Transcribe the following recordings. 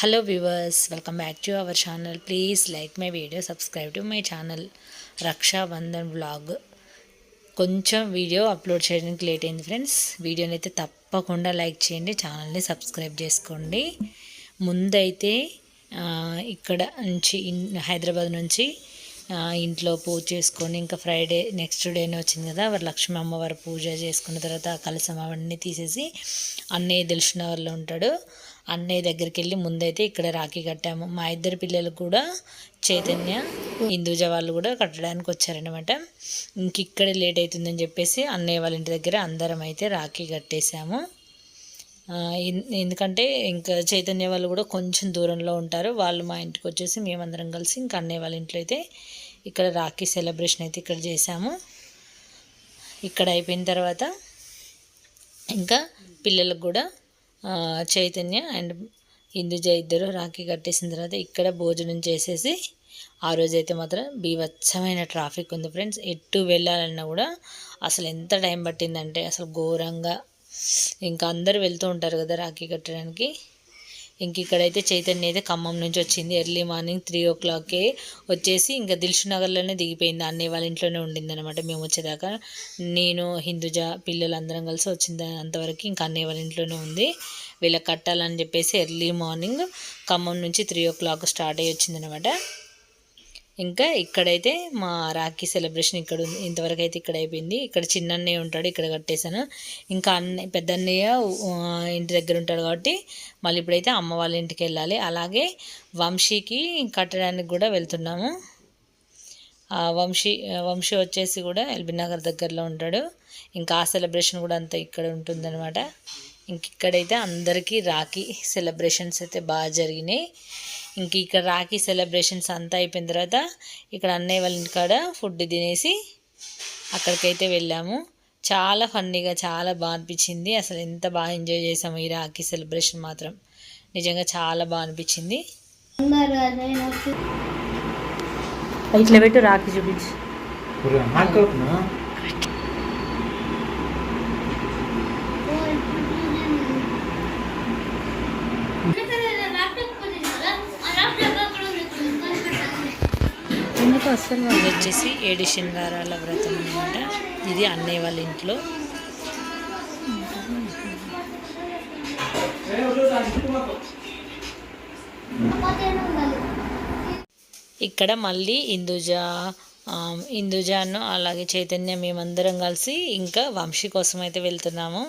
Hello viewers welcome back to our channel please like my video subscribe to my channel Rakshabandhan vlog కొంచెం video upload చేయడానికి late అయింది friends వీడియోని అయితే తప్పకుండా like చేయండి ఛానల్ని సబ్స్క్రైబ్ చేసుకోండి. ముందైతే ఇక్కడ నుంచి హైదరాబాద్ నుంచి ఇంట్లో పూజ చేసుకొని ఇంకా ఫ్రైడే నెక్స్ట్ డేనే వచ్చింది కదా వరలక్ష్మి అమ్మవారి పూజ చేసుకున్న తర్వాత కలసం అవన్నీ తీసేసి అన్నయ్య తెలిసిన వాళ్ళు ఉంటాడు. అన్నయ్య దగ్గరికి వెళ్ళి ముందైతే ఇక్కడ రాఖీ కట్టాము. మా ఇద్దరు పిల్లలు కూడా చైతన్య హిందూజ వాళ్ళు కూడా కట్టడానికి వచ్చారనమాట ఇంక ఇక్కడే లేట్ అవుతుందని చెప్పేసి అన్నయ్య వాళ్ళ ఇంటి దగ్గర అందరం అయితే రాఖీ కట్టేశాము. ఎన్- ఎందుకంటే ఇంకా చైతన్య వాళ్ళు కూడా కొంచెం దూరంలో ఉంటారు. వాళ్ళు మా ఇంటికి వచ్చేసి మేమందరం కలిసి ఇంకా అన్నయ్య వాళ్ళ ఇంట్లో అయితే ఇక్కడ రాఖీ సెలబ్రేషన్ అయితే ఇక్కడ చేశాము. ఇక్కడ అయిపోయిన తర్వాత ఇంకా పిల్లలకు కూడా చైతన్య అండ్ హిందూజ ఇద్దరు రాఖీ కట్టేసిన తర్వాత ఇక్కడ భోజనం చేసేసి ఆ రోజైతే మాత్రం బీభత్సమైన ట్రాఫిక్ ఉంది ఫ్రెండ్స్. ఎటు వెళ్ళాలన్నా కూడా అసలు ఎంత టైం పట్టిందంటే అసలు ఘోరంగా. ఇంకా అందరూ వెళ్తూ ఉంటారు కదా రాఖీ కట్టడానికి. ఇంక ఇక్కడైతే చైతన్య అయితే ఖమ్మం నుంచి వచ్చింది. ఎర్లీ మార్నింగ్ త్రీ ఓ క్లాక్కే వచ్చేసి ఇంకా దిల్షు నగర్లోనే దిగిపోయింది. అన్నయ్య వాళ్ళ ఇంట్లోనే ఉండింది అనమాట మేము వచ్చేదాకా. నేను హిందూజ పిల్లలందరం కలిసి వచ్చింది అంతవరకు ఇంకా అన్నయ్య వాళ్ళ ఇంట్లోనే ఉంది. వీళ్ళకి కట్టాలని చెప్పేసి ఎర్లీ మార్నింగ్ ఖమ్మం నుంచి త్రీ ఓ క్లాక్ స్టార్ట్ అయ్యి వచ్చిందనమాట ఇంకా ఇక్కడైతే మా రాఖీ సెలబ్రేషన్ ఇక్కడ ఉంది. ఇంతవరకు అయితే ఇక్కడ అయిపోయింది. ఇక్కడ చిన్న అన్నయ్య ఉంటాడు ఇక్కడ కట్టేశాను. ఇంకా అన్నయ్య పెద్ద అన్నయ్య ఇంటి దగ్గర ఉంటాడు కాబట్టి మళ్ళీ ఇప్పుడైతే అమ్మ వాళ్ళ ఇంటికి వెళ్ళాలి. అలాగే వంశీకి కట్టడానికి కూడా వెళ్తున్నాము. ఆ వంశీ వంశీ వచ్చేసి కూడా ఎల్బీ నగర్ దగ్గరలో ఉంటాడు. ఇంకా ఆ సెలబ్రేషన్ కూడా అంతా ఇక్కడ ఉంటుందన్నమాట. ఇంక ఇక్కడైతే అందరికీ రాఖీ సెలబ్రేషన్స్ అయితే బాగా జరిగినాయి. ఇంక ఇక్కడ రాఖీ సెలబ్రేషన్స్ అంతా అయిపోయిన తర్వాత ఇక్కడ అన్నయ్య వాళ్ళ ఇంటికాడ ఫుడ్ తినేసి అక్కడికైతే వెళ్ళాము. చాలా ఫన్నీగా చాలా బాగా అనిపించింది. అసలు ఎంత బాగా ఎంజాయ్ చేసాము ఈ రాఖీ సెలబ్రేషన్ మాత్రం. నిజంగా చాలా బాగా అనిపించింది. ఇట్లా పెట్టు రాఖీ చూపించి. ఇది వచ్చేసి ఏడు శనివారాల వ్రతం అనమాట ఇది అన్నయ్య వాళ్ళ ఇంట్లో. ఇక్కడ మళ్ళీ ఇందుజ ఇందుజాను అలాగే చైతన్య మేమందరం కలిసి ఇంకా వంశీ కోసం అయితే వెళ్తున్నాము.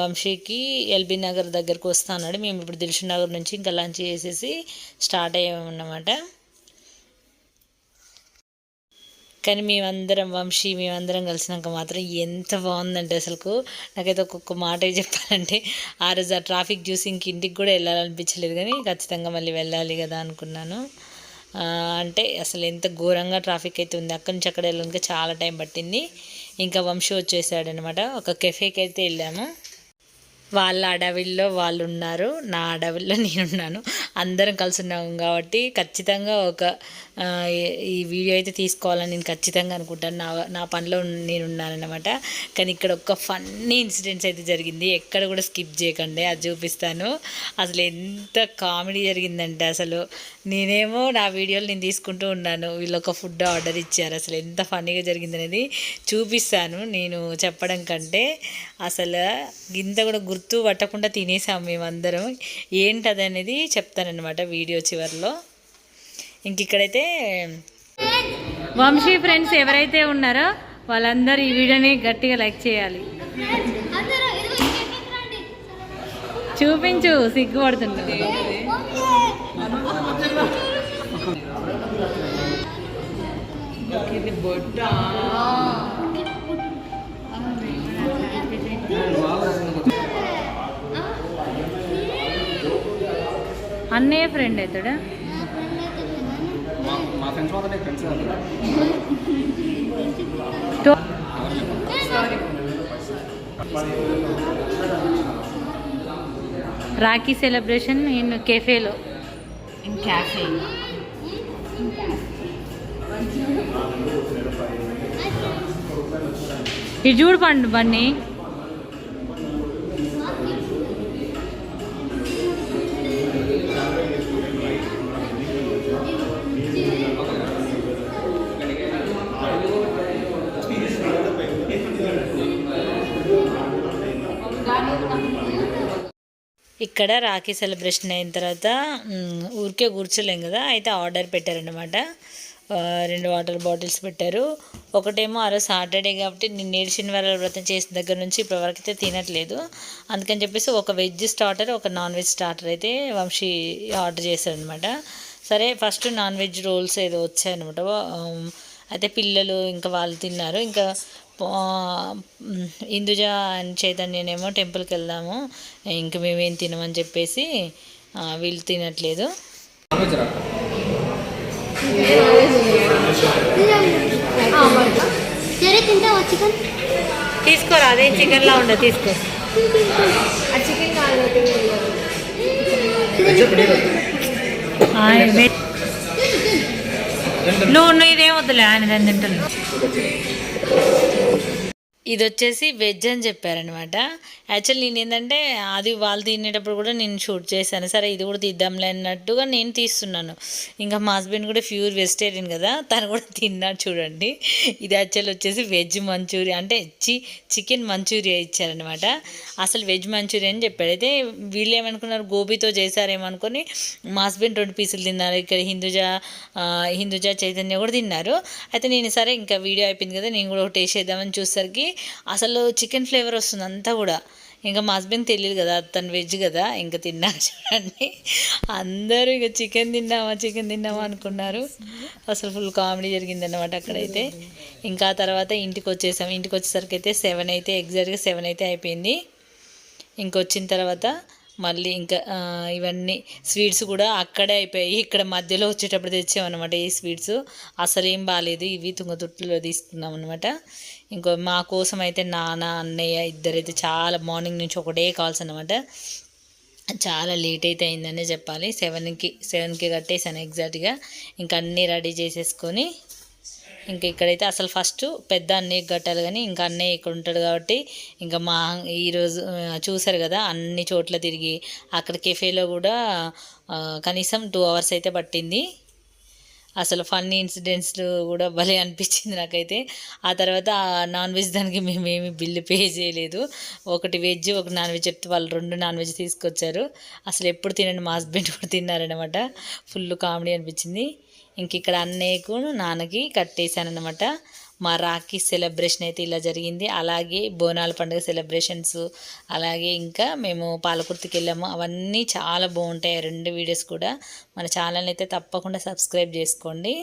వంశీకి ఎల్బీ నగర్ దగ్గరకు వస్తా అన్నాడు. మేము ఇప్పుడు దిల్షు నగర్ నుంచి ఇంకా లంచ్ చేసేసి స్టార్ట్ అయ్యామన్నమాట. కానీ మేమందరం వంశీ మేమందరం కలిసినాక మాత్రం ఎంత బాగుందంటే అసలుకు. నాకైతే ఒక్కొక్క మాట చెప్పాలంటే ఆ రోజు ఆ ట్రాఫిక్ చూసి ఇంక ఇంటికి కూడా వెళ్ళాలనిపించలేదు కానీ ఖచ్చితంగా మళ్ళీ వెళ్ళాలి కదా అనుకున్నాను. అంటే అసలు ఎంత ఘోరంగా ట్రాఫిక్ అయితే ఉంది. అక్కడి నుంచి అక్కడ వెళ్ళడానికి చాలా టైం పట్టింది. ఇంకా వంశీ వచ్చేసాడనమాట ఒక కెఫేకి అయితే వెళ్ళాము. వాళ్ళ అడవిల్లో వాళ్ళు ఉన్నారు నా అడవిలో నేనున్నాను. అందరం కలిసి ఉన్నాం కాబట్టి ఖచ్చితంగా ఒక ఈ- ఈ వీడియో అయితే తీసుకోవాలని నేను ఖచ్చితంగా అనుకుంటాను. నా నా పనిలో నేను ఉన్నానన్నమాట కానీ ఇక్కడ ఒక ఫన్నీ ఇన్సిడెంట్స్ అయితే జరిగింది. ఎక్కడ కూడా స్కిప్ చేయకండి. అది చూపిస్తాను. అసలు ఎంత కామెడీ జరిగిందంటే అసలు నేనేమో నా వీడియోలు నేను తీసుకుంటూ ఉన్నాను. వీళ్ళు ఒక ఫుడ్ ఆర్డర్ ఇచ్చారు. అసలు ఎంత ఫన్నీగా జరిగింది అనేది చూపిస్తాను. నేను చెప్పడం కంటే అసలు గింత కూడా గుర్తు పట్టకుండా తినేసాము మేమందరం. ఏంటది అనేది చెప్తానన్నమాట వీడియో చివరిలో. ఇంక ఇక్కడైతే వంశీ ఫ్రెండ్స్ ఎవరైతే ఉన్నారో వాళ్ళందరూ ఈ వీడియోని గట్టిగా లైక్ చేయాలి. చూపించు సిగ్గుపడుతుండ్రు బొట్ట అన్నయ్య ఫ్రెండ్ అవుతాడా మా మా ఫ్రెండ్స్ మాత్రమే ఫ్రెండ్స్ కాదు రాఖీ సెలబ్రేషన్ ఇన్ కెఫేలో in cafe. ఇది చూడు పండు బన్నీ. ఇక్కడ రాఖీ సెలబ్రేషన్ అయిన తర్వాత ఊరికే కూర్చోలేం కదా అయితే ఆర్డర్ పెట్టారనమాట రెండు వాటర్ బాటిల్స్ పెట్టారు. ఒకటేమో ఆ రోజు సాటర్డే కాబట్టి నేను నేడు శనివారాల వ్రతం చేసిన దగ్గర నుంచి ఇప్పటివరకు అయితే తినట్లేదు. అందుకని చెప్పేసి ఒక వెజ్ స్టార్టర్ ఒక నాన్ వెజ్ స్టార్టర్ అయితే వంశీ ఆర్డర్ చేశారనమాట సరే ఫస్ట్ నాన్ వెజ్ రోల్స్ ఏదో వచ్చాయన్నమాట. అయితే పిల్లలు ఇంకా వాళ్ళు తిన్నారు. ఇంకా ఇందుజ అండ్ చైతన్యనేమో టెంపుల్కి వెళ్దాము. ఇంక మేమేం తినమని చెప్పేసి వీళ్ళు తినట్లేదు. నాన్ వెజ్ చికెన్ తీసుకోరా అదే చికెన్లా ఉండదు తీసుకో నువ్వు నువ్వు ఇదేం వద్దులే ఆయన దాన్ని తింటాను ఇది వచ్చేసి వెజ్ అని చెప్పారనమాట యాక్చువల్ నేను ఏంటంటే అది వాళ్ళు తినేటప్పుడు కూడా నేను షూట్ చేశాను. సరే ఇది కూడా తీద్దాంలే అన్నట్టుగా నేను తీస్తున్నాను. ఇంకా మా హస్బెండ్ కూడా ప్యూర్ వెజిటేరియన్ కదా తను కూడా తిన్నాడు చూడండి. ఇది యాక్చువల్ వచ్చేసి వెజ్ మంచూరియా అంటే చి చికెన్ మంచూరియా ఇచ్చారనమాట అసలు వెజ్ మంచూరియా అని చెప్పాడు. అయితే వీళ్ళు ఏమనుకున్నారు గోబీతో చేశారేమనుకొని మా హస్బెండ్ రెండు పీసులు తిన్నారు. ఇక్కడ హిందూజా హిందూజా చైతన్య కూడా తిన్నారు. అయితే నేను సరే ఇంకా వీడియో అయిపోయింది కదా నేను కూడా ఒక టేస్ట్ చేద్దామని చూసరికి అసలు చికెన్ ఫ్లేవర్ వస్తుంది అంతా కూడా. ఇంకా మా హస్బెండ్ తెలియదు కదా తను వెజ్ కదా ఇంకా తిన్నా చూడండి. అందరూ ఇక చికెన్ తిన్నామా చికెన్ తిన్నామా అనుకున్నారు. అసలు ఫుల్ కామెడీ జరిగిందన్నమాట అక్కడైతే. ఇంకా తర్వాత ఇంటికి వచ్చేసాం. ఇంటికి వచ్చేసరికి అయితే సెవెన్ అయితే ఎగ్జాక్ట్గా సెవెన్ అయితే అయిపోయింది. ఇంకొచ్చిన తర్వాత మళ్ళీ ఇంకా ఇవన్నీ స్వీట్స్ కూడా అక్కడే అయిపోయాయి. ఇక్కడ మధ్యలో వచ్చేటప్పుడు తెచ్చామన్నమాట ఈ స్వీట్స్. అసలు ఏం బాగాలేదు ఇవి తుంగతుట్టులో తీసుకున్నాం అనమాట ఇంకో మా కోసం అయితే నాన్న అన్నయ్య ఇద్దరైతే చాలా మార్నింగ్ నుంచి ఒకటే కాల్స్ అనమాట చాలా లేట్ అయితే అయిందనే చెప్పాలి. సెవెన్కి సెవెన్కి కట్టేసాను ఎగ్జాక్ట్గా. ఇంకా అన్నీ రెడీ చేసేసుకొని ఇంకా ఇక్కడైతే అసలు ఫస్ట్ పెద్ద అన్నయ్య కట్టాలి కానీ ఇంకా అన్నయ్య ఇక్కడ ఉంటాడు కాబట్టి ఇంకా మా ఈరోజు చూశారు చూసారు కదా అన్ని చోట్ల తిరిగి. అక్కడ కెఫేలో కూడా కనీసం టూ అవర్స్ అయితే పట్టింది. అసలు ఫన్నీ ఇన్సిడెంట్స్లు కూడా భలే అనిపించింది నాకైతే. ఆ తర్వాత ఆ నాన్ వెజ్ దానికి మేమేమి బిల్లు పే చేయలేదు. ఒకటి వెజ్ ఒక నాన్ వెజ్ చెప్తే వాళ్ళు రెండు నాన్ వెజ్ తీసుకొచ్చారు. అసలు ఎప్పుడు తినండి మా హస్బెండ్ కూడా తిన్నారనమాట ఫుల్ కామెడీ అనిపించింది. ఇంక ఇక్కడ అన్నయ్యకు నాన్నకి కట్టేశానమాట మా రాఖీ సెలబ్రేషన్ అయితే ఇలా జరిగింది. అలాగే బోనాల పండుగ సెలబ్రేషన్స్ అలాగే ఇంకా మేము పాలకుర్తికి వెళ్ళాము. అవన్నీ చాలా బాగుంటాయి. రెండు వీడియోస్ కూడా మన ఛానల్ని అయితే తప్పకుండా సబ్స్క్రైబ్ చేసుకోండి.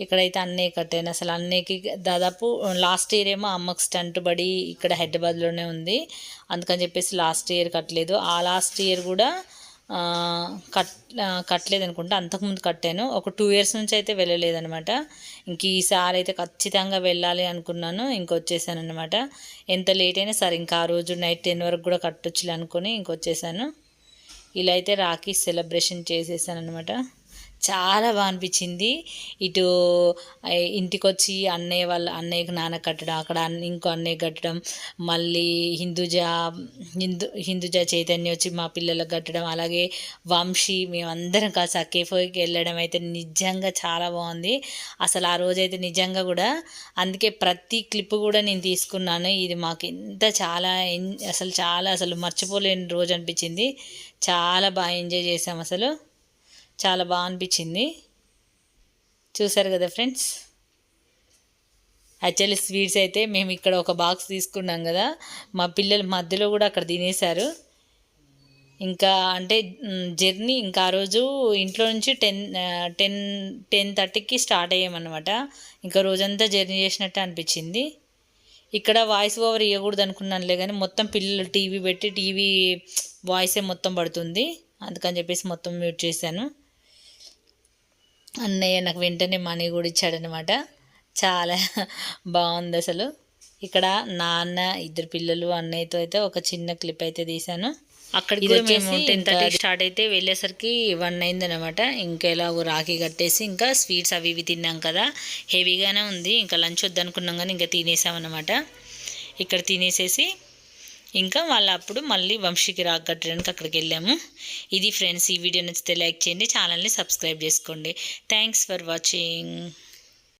ఇక్కడైతే అన్నయ్య కట్టాను. అసలు అన్నయ్యకి దాదాపు లాస్ట్ ఇయర్ ఏమో అమ్మకు స్టంట్ పడి ఇక్కడ హైదరాబాద్లోనే ఉంది. అందుకని చెప్పేసి లాస్ట్ ఇయర్ కట్టలేదు. ఆ లాస్ట్ ఇయర్ కూడా కట్ కట్టలేదు అనుకుంటా. అంతకుముందు కట్టాను. ఒక టూ ఇయర్స్ నుంచి అయితే వెళ్ళలేదనమాట ఇంక ఈసారి అయితే ఖచ్చితంగా వెళ్ళాలి అనుకున్నాను. ఇంకొచ్చేసాను అనమాట ఎంత లేట్ అయినా సరే ఇంకా ఆ రోజు నైట్ టెన్ వరకు కూడా కట్టొచ్చులే అనుకుని ఇంకొచ్చేసాను ఇలా అయితే రాఖీ సెలబ్రేషన్ చేసేసాను అనమాట చాలా బాగా అనిపించింది. ఇటు ఇంటికొచ్చి ఇంటికి వచ్చి అన్నయ్య వాళ్ళ అన్నయ్యకి నాన్న కట్టడం అక్కడ ఇంకో అన్నయ్య కట్టడం మళ్ళీ హిందూజా హిందూ హిందూజా చైతన్య వచ్చి మా పిల్లలకు కట్టడం అలాగే వంశీ మేమందరం కలిసి ఆ కేఫోకి వెళ్ళడం అయితే నిజంగా చాలా బాగుంది. అసలు ఆ రోజైతే నిజంగా కూడా అందుకే ప్రతి క్లిప్ కూడా నేను తీసుకున్నాను. ఇది మాకు ఎంత చాలా అసలు చాలా అసలు మర్చిపోలేని రోజు అనిపించింది. చాలా బాగా ఎంజాయ్ చేసాం అసలు. చాలా బాగా అనిపించింది. చూసారు కదా ఫ్రెండ్స్? యాక్చువల్లీ స్వీట్స్ అయితే మేము ఇక్కడ ఒక బాక్స్ తీసుకున్నాం కదా. మా పిల్లలు మధ్యలో కూడా అక్కడ తినేశారు. ఇంకా అంటే జర్నీ ఇంకా ఆ రోజు ఇంట్లో నుంచి టెన్ టెన్ టెన్ థర్టీకి స్టార్ట్ అయ్యామన్నమాట. ఇంకా రోజంతా జర్నీ చేసినట్టు అనిపించింది. ఇక్కడ వాయిస్ ఓవర్ ఇవ్వకూడదు అనుకున్నానులే కానీ మొత్తం పిల్లలు టీవీ పెట్టి టీవీ వాయిసే మొత్తం పడుతుంది. అందుకని చెప్పేసి మొత్తం మ్యూట్ చేశాను. అన్నయ్య నాకు వెంటనే మనీ కూడా ఇచ్చాడనమాట చాలా బాగుంది అసలు. ఇక్కడ నాన్న ఇద్దరు పిల్లలు అన్నయ్యతో అయితే ఒక చిన్న క్లిప్ అయితే తీశాను. అక్కడికి కూడా మేము టెన్ థర్టీ స్టార్ట్ అయితే వెళ్ళేసరికి వన్ అయింది అనమాట ఇంకా ఎలాగో రాఖీ కట్టేసి ఇంకా స్వీట్స్ అవి ఇవి తిన్నాం కదా. హెవీగానే ఉంది. ఇంకా లంచ్ వద్దనుకున్నాం కానీ ఇంకా తినేసామన్నమాట. ఇక్కడ తినేసేసి ఇంకా వాళ్ళ అప్పుడు మళ్ళీ వంశీకి రాక్ కట్టడానికి అక్కడికి వెళ్ళాము. ఇది ఫ్రెండ్స్ ఈ వీడియో నచ్చితే లైక్ చేయండి ఛానల్ని సబ్స్క్రైబ్ చేసుకోండి. Thanks for watching